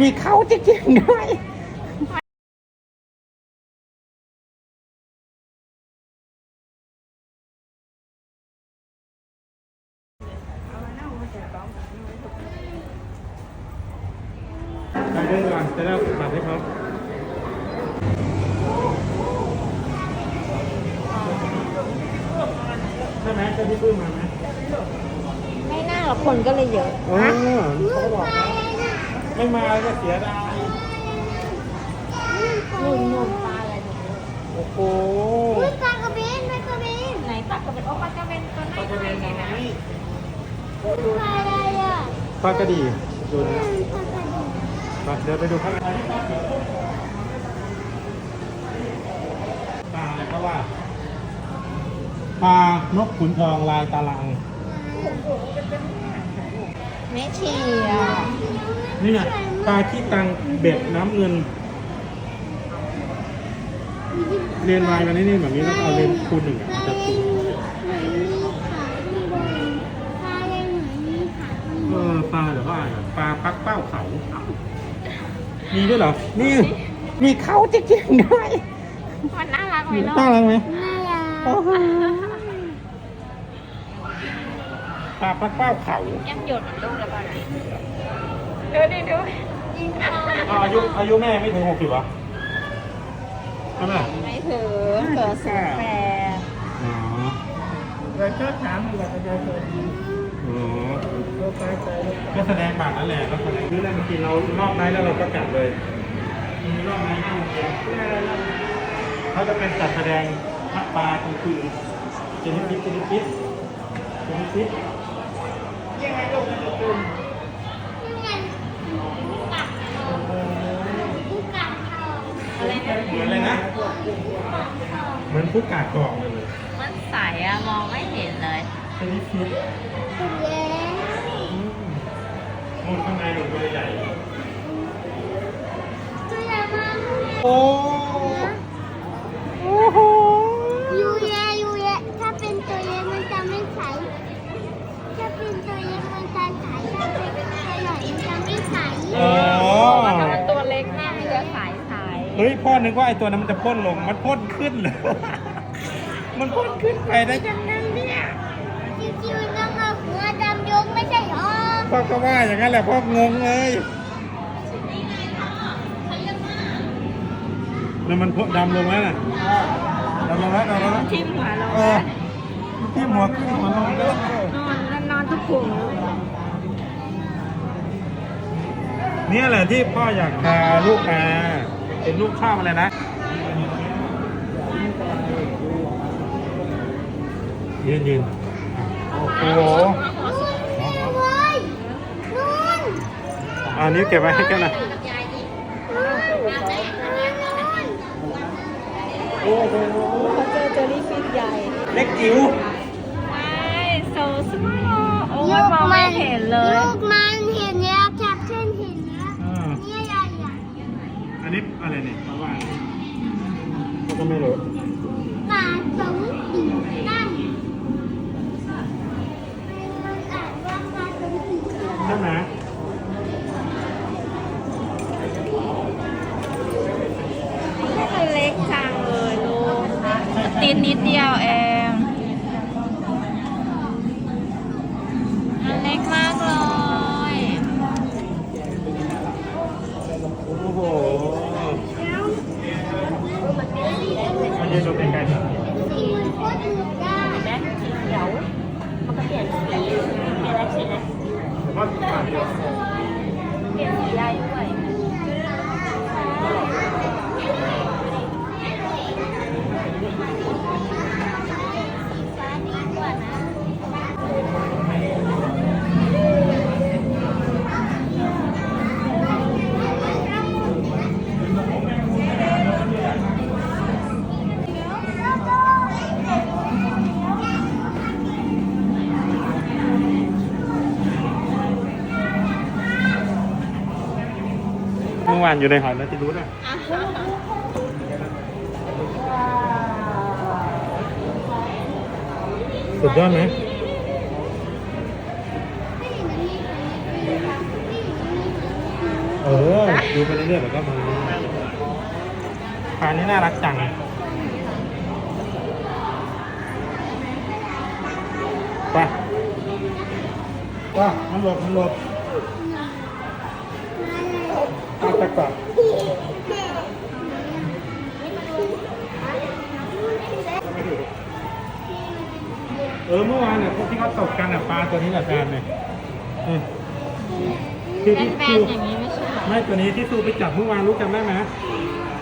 มีเขาจริงๆด้วย ไปเดินก่อนจะได้เอาบัตรให้เขาใช่ไหมเจ้าพี่ปื้มมาไหม ไม่น่าหรอกคนก็เลยเยอะ เออเขาบอกนะไม่มาก็เสียดาย นุ่นนุ่นปลาอะไรหนู โอ้โหปลากระเบนปลากระเบนไหนปลากระเบนโอ้ปลากระเบนตัวไหนปลากระเบนไงน้อนะยปลาอะไรอะปลากระดีดูนะปลากระเบนไปเดินไปดูข้างในปลาอะไรก็ว่าปลานกขุนทองลายตาลังไม่เชียร์นี่ไงปลาขี้ตังเบ็ดน้ำเงิน เรียนวายมานี่นี่แบบนี้แล้วก็เอาเลนคูณหนึ่งอะมันจะอะไรถูกเหมือนมีขาข้างบนปลาอะไรเหมือนมีขาข้างบเอนอปลาเดี๋ยวเขาอ่าปลาปักเป้าเขามีด้วยเหรอ นี่ มีเขาจริงๆด้วยมันน่ารักไหมลูกน่ารักไหมน่ารักโอ้โหปลาปักเป้าเขายังหยดเหมือนลูกแล้วป่ะนะดูดิดูยิงค่ะอ่าอายุอายุแม่ไม่ถึงหกสิบหรอใช่ไหม ถือเกิดสิบแปดอ๋อเราชอบถามบัตรประชาชนอ๋อเราไปไปก็แสดงบัตรนั่นแหละแล้วแสดงซื้อได้มากินเรารอบไนท์แล้วเราก็กลับเลยมีรอบไนท์ห้าโมงเย็นเขาจะเป็นจัดแสดงพักปลากลางคืนเจนิฟิสเจนิฟิสเจนิฟิสยังไงลูกมันจะตุนนี่ไงผู้กัดทองผู้กัดทองอะไรนะเหมือนอะไรนะ เหมือนผู้กาดกรองเลยมันใสอะมองไม่เห็นเลยเจนิฟิสสุดแล้วมูนข้างในหนูตัวใหญ่ตัวใหญ่มากโอ้โอ้โห ยูเยยูเยถ้าเป็นตัวเล็กมันจะไม่ใสถ้าเป็นตัวเล็กมันจะใสถ้าเป็นตัวใหญ่มันจะไม่ใส อ๋อ ว่าถ้ามันตัวเล็กแม่มันจะใสใส เฮ้ยพ่อ นึกว่าไอ้ตัวนั้นมันจะพ่นลง มันพ่นขึ้นเลย มันพ่นขึ้นไปได้ยังไงเนี่ยจิ๋วๆแล้วก็หัวดำยกไม่ใช่หรอพ่อก็ว่าอย่างนั้นแหละพ่องงเลยแล้วมันพ่นดำลงแล้วน่ะดำลงแล้วดำลงแล้วทิ่มหัวลงเออที่หัวขึ้นหัวลงแล้วนอนแล้วนอนทุกขุมเนี่ยแหละที่พ่ออยากพาลูกมา เป็นลูกชอบอะไรนะยืนยืนโอ้โหเฮ้ยนู่นอันนี้เก็บไว้ให้กันนะโอ้โหเขาเจอเจอรี่ฟิตใหญ่ เล็กจิ๋วไม่โซสมอโอ้ยมองไม่เห็นเลย ลูกมันเห็นแล้วแคปชั่นเห็นแล้ว อ่า เนี่ยใหญ่อะ อันนี้อะไรเนี่ยเพราะว่าเราก็ไม่รู้ปลาสองสีนั่นมันอ่านว่าปลาสองสีใช่ไหมคือเล็กจังเลยลูกตีนนิดเดียวเองมันเล็กมากเลย โอ้โหมายืนดูใกล้ๆหน่อย สีมันโคตรดูได้ แม่สีเขียวมันก็เปลี่ยนสีเปลี่ยนอะไรสีนะ พ่อถ่ายวิดีโอ เปลี่ยนสีได้ด้วย ฟ้าดีกว่านะ เมื่อวานอยู่ในหอยแล้วจะรู้ด้วยสุดยอดไหมเออ ดูไปเรื่อยๆแล้วก็มาปลานี้น่ารักจังไปว่ามันหลบมันหลบ อาไปก่อนเออเมื่อวานเนี่ยพวกที่เขาตกกันอะปลาตัวนี้แหละแฟนเนี่ยอืมที่ที่แบซูนๆอย่างนี้ไม่ใช่เหรอไม่ตัวนี้ที่ซูไปจับเมื่อวานรู้จำได้ไหม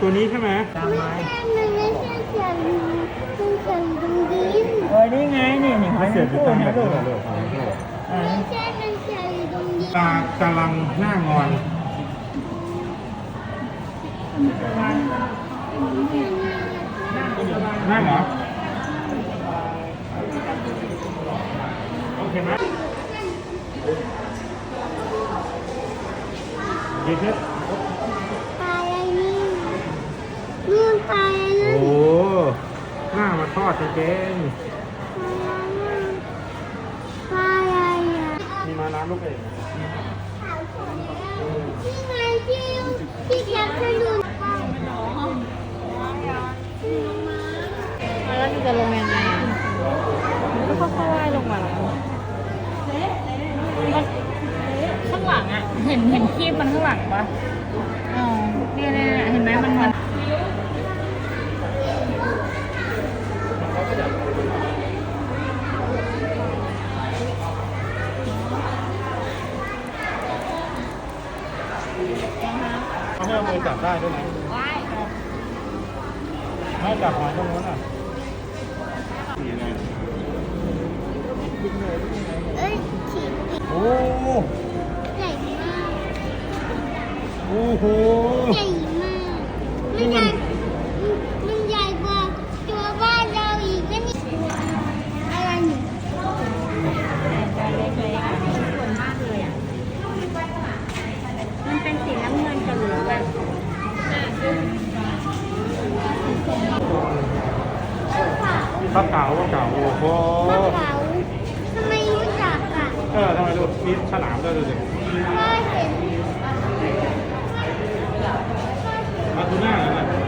ตัวนี้ใช่ไหมตามไม่ไม้ใช่มันไม่ใช่เสียงมันเสียงดึงดินเออนี่ไงนี่นี่หอยเสียบอยู่คู่ตั้งเนี่แต่ยตัลูวกเลยอ่าไม่ใช่มันเสียงดึงดินตากำลังหน้างอน นั่งเหรอโอเคไหมเดี๋ยวเถอะปลาอะไรนี่นู่นปลาอะไรโอ้นั่นหน้ามาทอดเจ๊ปลาอะไรอะๆมีมาน้ำลูกเอง มันข้างหลังปะอ๋อเนี่ยเนี่ยเนี่ยเห็นไหมมันมันเขาให้เอามือจับได้ด้วยไหมว่ายไม่จับหอยตรงนู้นอะเอ้ยฉีดโอ้ใหญ่มาก โอ้โห ใหญ่มากมันใหญ่มันใหญ่กว่าตัวบ้านเราอีกนะนี่อะไรนี่ตัวเล็กๆอะสวยมากเลยอะ มันเป็นสีน้ำเงินกับเหลืองแบบปลาเก๋าปลาเก๋าโอ้โหมะเก๋าทำไมรู้จักอะเออทำไมลูกมีฉลามด้วยดูสิ ก็เห็น มาทูน่าเหรอเนี่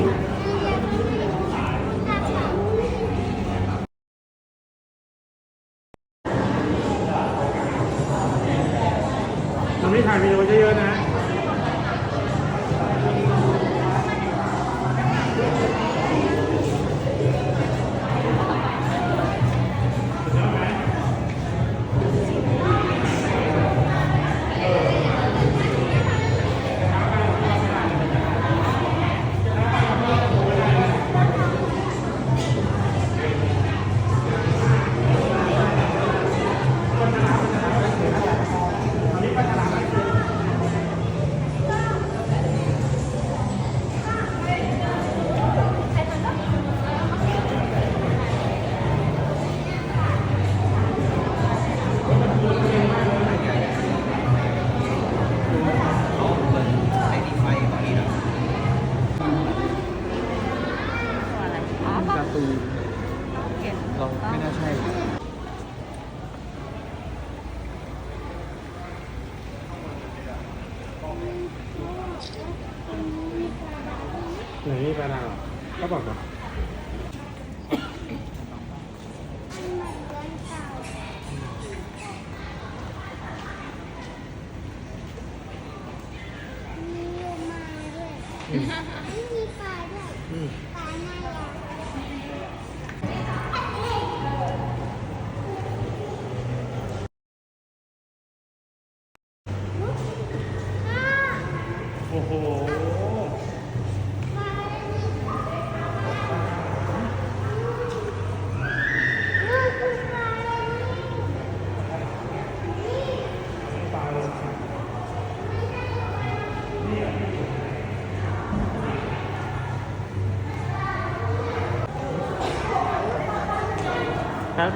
ย Mm-hmm.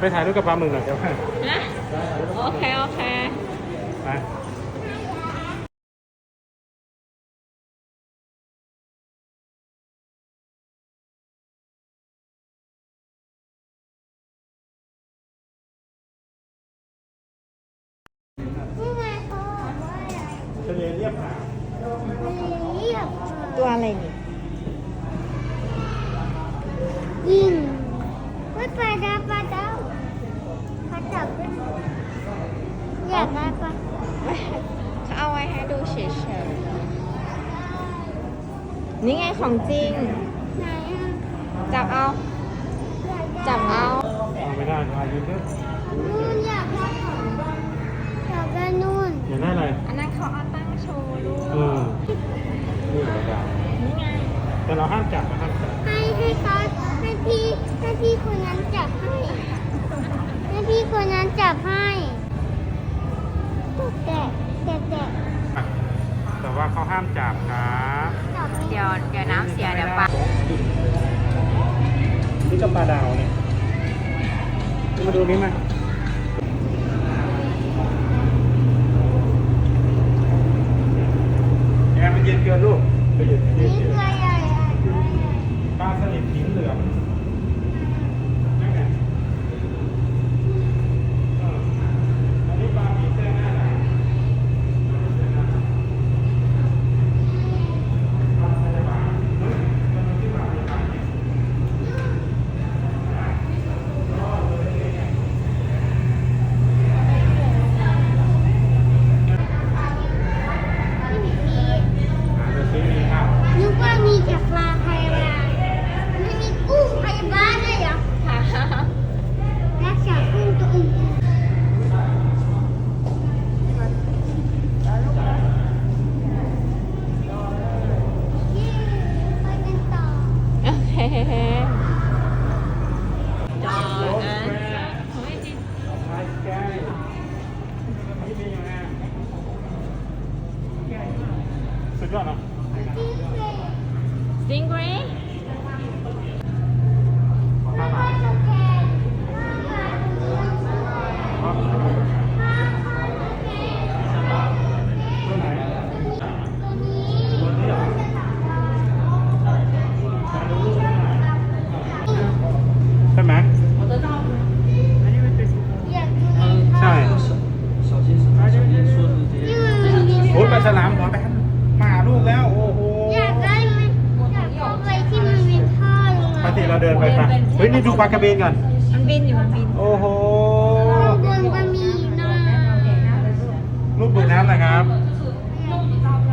ไปถ่ายรูปกับปลาหมึกหน่อยเดี๋ยวไปะโอเค โอเค นี่ไงเขาบอกว่าอะไรทะเลเรียบหาตัวอะไรนี่ นี่ไงของจริง ไหนอะจับเอาอยากได้จับเอาเอาไม่ได้อายุเยอะนู่นอยากได้ของอยากได้นู่นอยากได้อะไรอันนั้นเขาเอาตั้งโชว์ลูกเออนี่กระดาษนี่ไงแต่เราห้ามจับนะห้ามจับให้ให้เขาให้พี่ให้พี่คนนั้นจับให้ให้พี่คนนั้นจับให้แต่แต่แต่อะแต่ว่าเขาห้ามจับ ปลาดาวเนี่ยมาดูนี้มา ปลากระเบนก่อน มันบินอยู่มันบิน โอ้โห ข้างบนก็มีนะ ลูกดูดน้ำนะครับ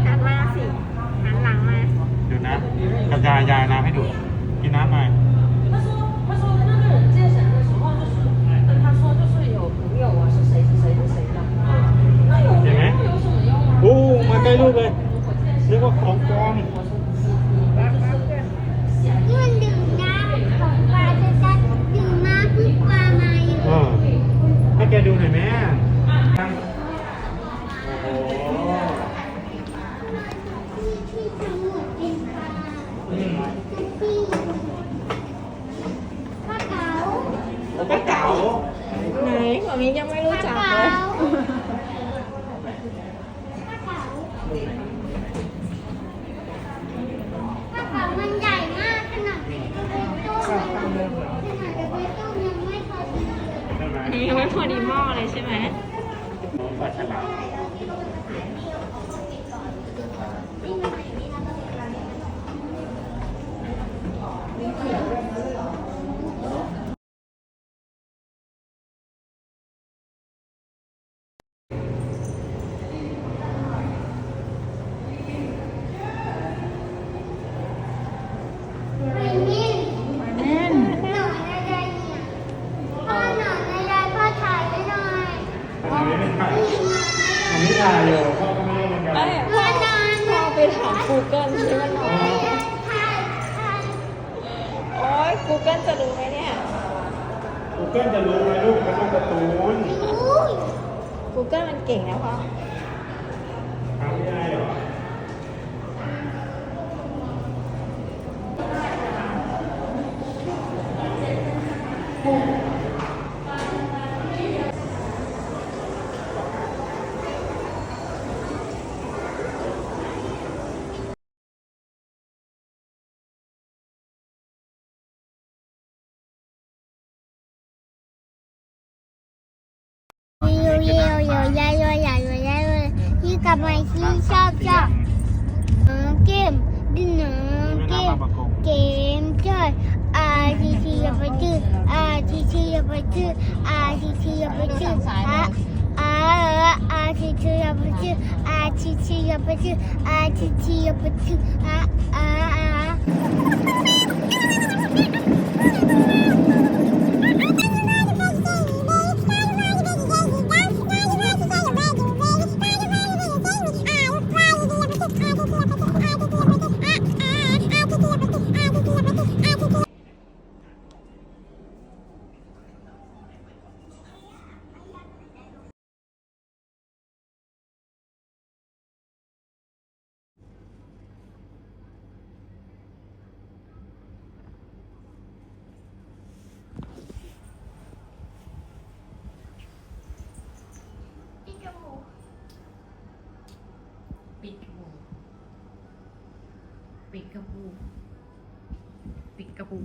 หันมาสิ หันหลังมา ดูนะกับยายยายน้ำให้ดูดกินน้ำหน่อย 他说他说那个人健身的时候，就是跟他说就是有朋友啊，是谁是谁是谁的。那有朋友有什么用啊？ โอ้ มาใกล้ลูกเลยนึกว่าของปลอม ป้าเก๋าไหนของนี้ยังไม่รู้จักเลยปลาเก๋าปลาเก๋ามันใหญ่มากขนาดกระเบนตู้งขนาดกระเบนตู้ยังไม่พอดีเลยใช่ไหมอันยังไม่พอดีหม้อเลยใช่ไหมปลาฉลาม ไมที่ชอบชอบน้อเกมดินน้อเกมเกมจอยอาทีทีอย่าไปจื้ออาทีทีอย่าไปจื้ออาทีทีอย่าไปจื้ออาอาอาทีทีอย่าไปจื้ออาทีทีอย่าไปจื้ออาทีทีอย่าไปจื้ออาอาอา กระบูปิดกระบู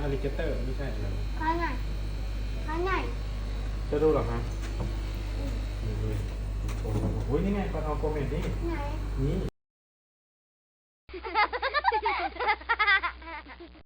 ออะไรนะอลิเกเตอร์ไม่ใช่เหรอข้างไหนข้างไหนจะดูเหรอครับนี่ดูโอ้โหโอ้ยนี่ไงปลาทองโกเมดนี่ไหนนี่